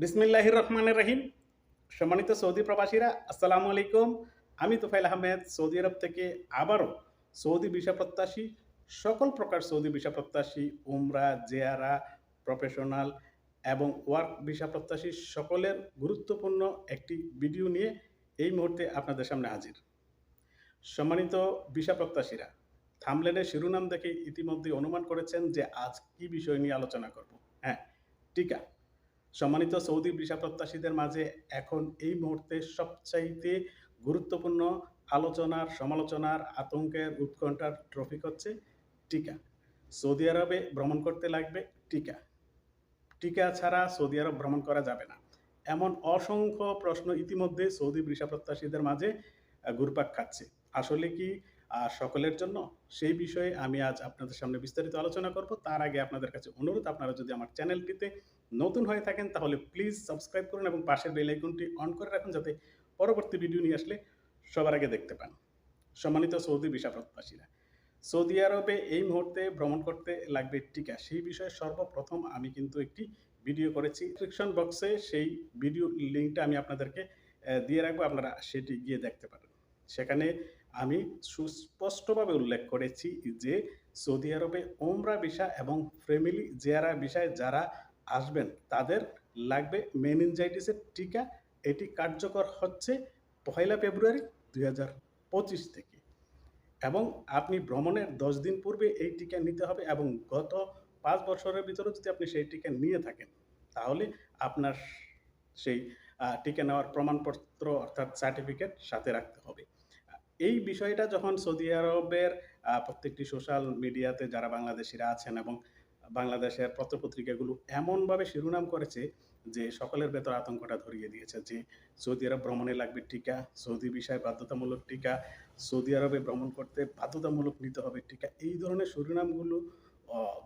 বিসমিল্লাহির রহমানের রহিম। সম্মানিত সৌদি প্রবাসীরা, আসসালামু আলাইকুম। আমি তোফাইল আহমেদ, সৌদি আরব থেকে আবারও সৌদি ভিসা প্রত্যাশী, সকল প্রকার সৌদি ভিসা প্রত্যাশী, উমরা, জেয়ারা, প্রফেশনাল এবং ওয়ার্ক ভিসা প্রত্যাশী সকলের গুরুত্বপূর্ণ একটি ভিডিও নিয়ে এই মুহূর্তে আপনাদের সামনে হাজির। সম্মানিত ভিসা প্রত্যাশীরা, থামলেনের শিরোনাম দেখে ইতিমধ্যে অনুমান করেছেন যে আজ কি বিষয় নিয়ে আলোচনা করব। হ্যাঁ টিকা। সম্মানিত সৌদি ভিসা প্রত্যাশীদের মাঝে এখন এই মুহূর্তে সবচাইতে গুরুত্বপূর্ণ আলোচনার, সমালোচনার, আতঙ্কের উৎকণ্ঠার ট্রফিক হচ্ছে টিকা। সৌদি আরবে ভ্রমণ করতে লাগবে টিকা। টিকা ছাড়া সৌদি আরব ভ্রমণ করা যাবে না। এমন অসংখ্য প্রশ্ন ইতিমধ্যে সৌদি ভিসা প্রত্যাশীদের মাঝে ঘুরপাক খাচ্ছে। আসলে কি সকলের জন্য সেই বিষয়ে আমি আজ আপনাদের সামনে বিস্তারিত আলোচনা করব। তার আগে আপনাদের কাছে অনুরোধ, আপনারা যদি আমার চ্যানেলটিতে নতুন হয়ে থাকেন তাহলে প্লিজ সাবস্ক্রাইব করুন এবং পাশের বেল আইকনটি অন করে রাখুন যাতে পরবর্তী ভিডিও নিয়ে আসলে সবার আগে দেখতে পান। সম্মানিত সৌদি ভিসা প্রত্যাশীরা সৌদি আরবে এই মুহূর্তে ভ্রমণ করতে লাগবে টিকা। সেই বিষয়ে সর্বপ্রথম আমি কিন্তু একটি ভিডিও করেছি। ডিসক্রিপশন বক্সে সেই ভিডিও লিঙ্কটা আমি আপনাদেরকে দিয়ে রাখব। আপনারা সেটি গিয়ে দেখতে পারেন। সেখানে আমি সুস্পষ্টভাবে উল্লেখ করেছি যে সৌদি আরবে ওমরা ভিসা এবং ফ্যামিলি জেয়ারা ভিসায় যারা আসবেন, তাদের লাগবে মেনিনজাইটিসের টিকা। এটি কার্যকর হচ্ছে পয়লা ফেব্রুয়ারি দুই হাজার পঁচিশ থেকে। এবং আপনি ভ্রমণের দশ দিন পূর্বে এই টিকা নিতে হবে এবং গত পাঁচ বছরের ভিতরে যদি আপনি সেই টিকা নিয়ে থাকেন, তাহলে আপনার সেই টিকা নেওয়ার প্রমাণপত্র অর্থাৎ সার্টিফিকেট সাথে রাখতে হবে। এই বিষয়টা যখন সৌদি আরবের প্রত্যেকটি সোশ্যাল মিডিয়াতে যারা বাংলাদেশিরা আছেন এবং বাংলাদেশের পত্রপত্রিকাগুলো এমনভাবে শিরোনাম করেছে যে সকলের ভেতর আতঙ্কটা ধরিয়ে দিয়েছে যে সৌদি আরব ভ্রমণে লাগবে টিকা, সৌদি বিষয়ে বাধ্যতামূলক টিকা, সৌদি আরবে ভ্রমণ করতে বাধ্যতামূলক নিতে হবে টিকা, এই ধরনের শিরোনামগুলো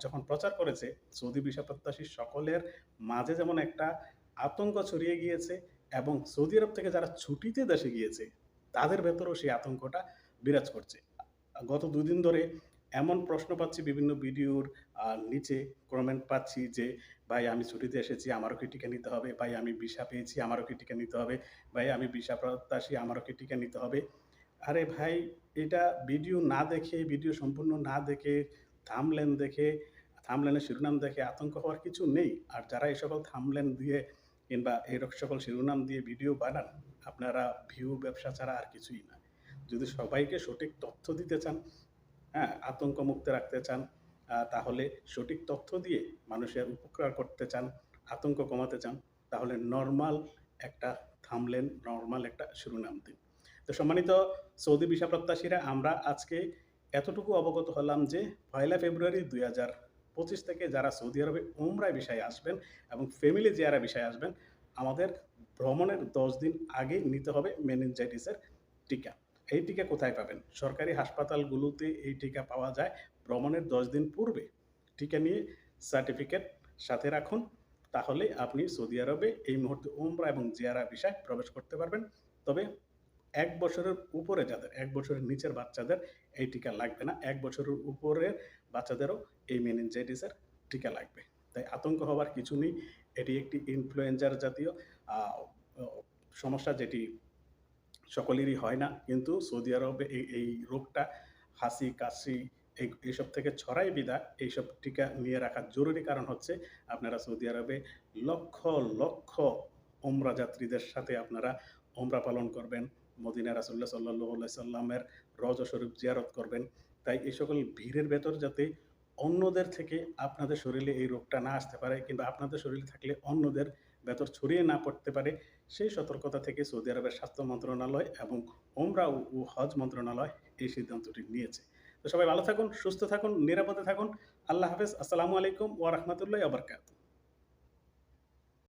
যখন প্রচার করেছে, সৌদি বিষয় প্রত্যাশী সকলের মাঝে যেমন একটা আতঙ্ক ছড়িয়ে গিয়েছে এবং সৌদি আরব থেকে যারা ছুটিতে দেশে গিয়েছে তাদের ভেতরেও সেই আতঙ্কটা বিরাজ করছে। গত দুদিন ধরে এমন প্রশ্ন পাচ্ছি বিভিন্ন ভিডিওর নিচে কমেন্ট পাচ্ছি যে, ভাই, আমি ছুটিতে এসেছি, আমারও কি টিকা নিতে হবে? ভাই, আমি ভিসা পেয়েছি, আমারও কি টিকা নিতে হবে? ভাই, আমি ভিসা প্রত্যাশী, আমারও কি টিকা নিতে হবে? আরে ভাই, এটা ভিডিও না দেখে, ভিডিও সম্পূর্ণ না দেখে থামলেন দেখে থামলেনের শিরোনাম দেখে আতঙ্ক হওয়ার কিছু নেই। আর যারা এই সকল থামলেন দিয়ে কিংবা এই সকল শিরোনাম দিয়ে ভিডিও বানান, আপনারা ভিউ ব্যবসা ছাড়া আর কিছুই না। যদি সবাইকে সঠিক তথ্য দিতে চান হ্যাঁ আতঙ্ক মুক্ত রাখতে চান তাহলে সঠিক তথ্য দিয়ে মানুষের উপকার করতে চান, আতঙ্ক কমাতে চান, তাহলে নর্মাল একটা থামলেন নর্মাল একটা শিরোনাম দিন। তো সম্মানিত সৌদি ভিসা প্রত্যাশীরা, আমরা আজকে এতটুকু অবগত হলাম যে পয়লা ফেব্রুয়ারি দুই হাজার পঁচিশ থেকে যারা সৌদি আরবে উমরায় বিষয়ে আসবেন এবং ফ্যামিলি জিয়ারা বিষয়ে আসবেন, আমাদের ভ্রমণের দশ দিন আগে নিতে হবে মেনিনজাইটিসের টিকা। এই টিকা কোথায় পাবেন? সরকারি হাসপাতালগুলোতে এই টিকা পাওয়া যায়। ভ্রমণের দশ দিন পূর্বে টিকা নিয়ে সার্টিফিকেট সাথে রাখুন, তাহলে আপনি সৌদি আরবে এই মুহূর্তে উমরা এবং জিয়ারা বিষয় প্রবেশ করতে পারবেন। তবে এক বছরের উপরে যাদের, এক বছরের নিচের বাচ্চাদের এই টিকা লাগবে না। এক বছরের উপরের বাচ্চাদেরও এই মেনিনজাইটিসের টিকা লাগবে। তাই আতঙ্ক হওয়ার কিছু নেই। এটি একটি ইনফ্লুয়েঞ্জার জাতীয় সমস্যা যেটি সকলেরই হয় না। কিন্তু সৌদি আরবে এই এই রোগটা, হাসি, কাশি এই এইসব থেকে ছড়াই বিদা এইসব টিকা নিয়ে রাখার জরুরি কারণ হচ্ছে আপনারা সৌদি আরবে লক্ষ লক্ষ ওমরা যাত্রীদের সাথে আপনারা ওমরা পালন করবেন। মদিনা রাসুল্লাহ সাল্লাহ সাল্লামের রজ শরীফ জিয়ারত করবেন। তাই এই সকল ভিড়ের ভেতর যাতে অন্যদের থেকে আপনাদের শরীরে এই রোগটা না আসতে পারে কিংবা আপনাদের শরীরে থাকলে অন্যদের ভেতর ছড়িয়ে না পড়তে পারে, সেই সতর্কতা থেকে সৌদি আরবের স্বাস্থ্য মন্ত্রণালয় এবং ওমরা ও হজ মন্ত্রণালয় এই সিদ্ধান্তটি নিয়েছে। তো সবাই ভালো থাকুন, সুস্থ থাকুন, নিরাপদে থাকুন। আল্লাহ হাফেজ। আসসালামু আলাইকুম ওয়া রাহমাতুল্লাহি ওয়া বারাকাতুহু।